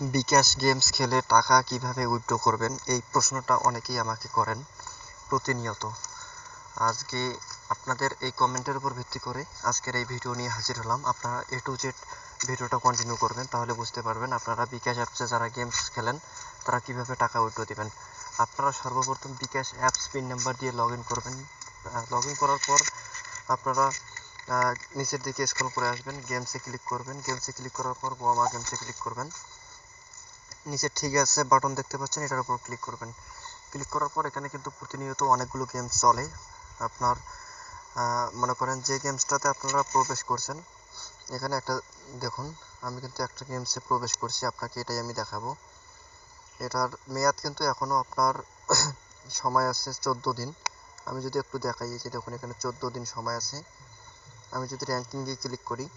বিকাশ games খেলে টাকা কীভাবে উইথড্র করবেন? এই প্রশ্নটা অনেকেই আমাকে করেন প্রতিনিয়ত। আজকে আপনাদের এই কমেন্টের উপর ভিত্তি করে আজকের এই ভিডিও নিয়ে হাজির হলাম। আপনারা এ টু জেড ভিডিওটা কন্টিনিউ করবেন, তাহলে বুঝতে পারবেন আপনারা বিকাশ অ্যাপসে যারা গেমস খেলেন, তারা কীভাবে টাকা উইথড্র দিবেন। আপনারা সর্বপ্রথম বিকাশ অ্যাপস পিন নাম্বার দিয়ে লগ করবেন। লগ করার পর আপনারা নিচের দিকে স্ক্রল করে আসবেন, গেমসে ক্লিক করবেন। গেমসে ক্লিক করার পর বোমা গেমসে ক্লিক করবেন। নিচে ঠিক আছে বাটন দেখতে পাচ্ছেন, এটার উপর ক্লিক করবেন। ক্লিক করার পর এখানে কিন্তু প্রতিনিয়ত অনেকগুলো গেমস চলে। আপনার মনে করেন যে গেমসটাতে আপনারা প্রবেশ করছেন, এখানে একটা, দেখুন, আমি কিন্তু একটা গেমসে প্রবেশ করছি, আপনাকে এটাই আমি দেখাবো। এটার মেয়াদ কিন্তু এখনও আপনার সময় আছে চোদ্দ দিন। আমি যদি একটু দেখাই যে দেখুন, এখানে চোদ্দ দিন সময় আছে। আমি যদি র্যাঙ্কিংয়ে ক্লিক করি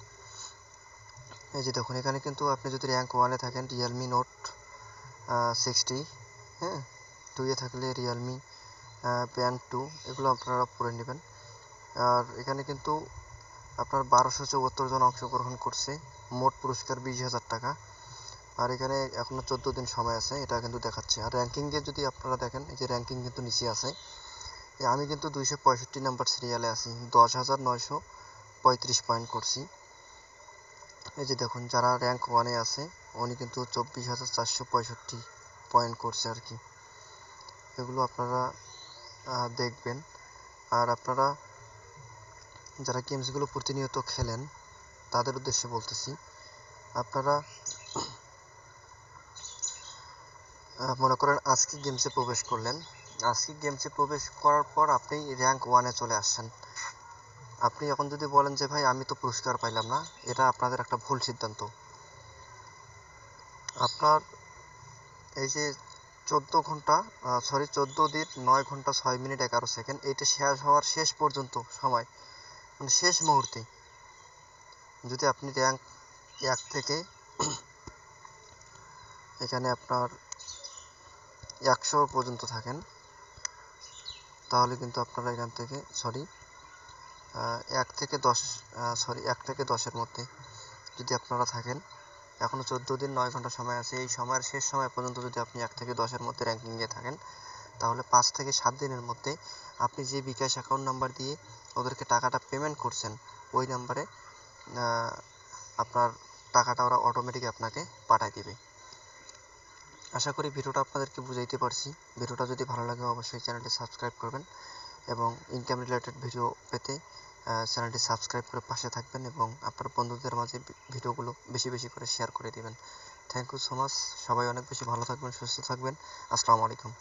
এই যে দেখুন, এখানে কিন্তু আপনি যদি র্যাঙ্ক ওয়ানে থাকেন রিয়েলমি নোট সিক্সটি হ্যাঁ? টুয়ে থাকলে রিয়েলমি প্যান টু এগুলো আপনারা পড়ে নেবেন। আর এখানে কিন্তু আপনার বারোশো চৌহত্তর জন অংশগ্রহণ করছে, মোট পুরস্কার বিশ হাজার টাকা। আর এখানে এখনও চোদ্দ দিন সময় আছে, এটা কিন্তু দেখাচ্ছে। আর র্যাঙ্কিংয়ে যদি আপনারা দেখেন, এই যে র্যাঙ্কিং কিন্তু নিচে আছে। আমি কিন্তু দুইশো পঁয়ষট্টি নাম্বার সিরিয়ালে আছি, দশ হাজার নয়শো পঁয়ত্রিশ পয়েন্ট করছি। এই যে দেখুন, যারা র্যাঙ্ক ওয়ানে আছে, উনি কিন্তু চব্বিশ হাজার চারশো পঁয়ষট্টি পয়েন্ট করছে আর কি। এগুলো আপনারা দেখবেন। আর আপনারা যারা গেমসগুলো প্রতিনিয়ত খেলেন, তাদের উদ্দেশ্যে বলতেছি, আপনারা মনে করেন আজকে গেমসে প্রবেশ করলেন। আজকে গেমসে প্রবেশ করার পর আপনি র্যাঙ্ক ওয়ানে চলে আসছেন। আপনি এখন যদি বলেন যে, ভাই, আমি তো পুরস্কার পাইলাম না, এটা আপনাদের একটা ভুল সিদ্ধান্ত। আপনার এই যে চোদ্দ ঘণ্টা সরি চোদ্দ দিন, নয় ঘণ্টা, ছয় মিনিট, এগারো সেকেন্ড, এইটা শেষ হওয়ার শেষ পর্যন্ত সময় মানে শেষ মুহূর্তে। যদি আপনি র্যাঙ্ক এক থেকে এখানে আপনার একশো পর্যন্ত থাকেন, তাহলে কিন্তু আপনারা এখান থেকে সরি এক থেকে দশ সরি এক থেকে দশের মধ্যে যদি আপনারা থাকেন। এখনও চোদ্দ দিন, নয় ঘণ্টা সময় আছে। এই সময়ের শেষ সময় পর্যন্ত যদি আপনি এক থেকে দশের মধ্যে র্যাঙ্কিংয়ে থাকেন, তাহলে পাঁচ থেকে সাত দিনের মধ্যে আপনি যে বিকাশ অ্যাকাউন্ট নাম্বার দিয়ে ওদেরকে টাকাটা পেমেন্ট করছেন, ওই নাম্বারে আপনার টাকাটা ওরা অটোমেটিক আপনাকে পাঠিয়ে দেবে। আশা করি ভিডিওটা আপনাদেরকে বুঝাইতে পারছি। ভিডিওটা যদি ভালো লাগে, অবশ্যই চ্যানেলটি সাবস্ক্রাইব করবেন। এবং ইনকাম রিলেটেড ভিডিও পেতে চ্যানেলটি সাবস্ক্রাইব করে পাশে থাকবেন এবং আপনার বন্ধুদের মাঝে ভিডিওগুলো বেশি বেশি করে শেয়ার করে দিবেন। থ্যাংক ইউ সো মাচ সবাই অনেক বেশি ভালো থাকবেন, সুস্থ থাকবেন। আসসালামু আলাইকুম।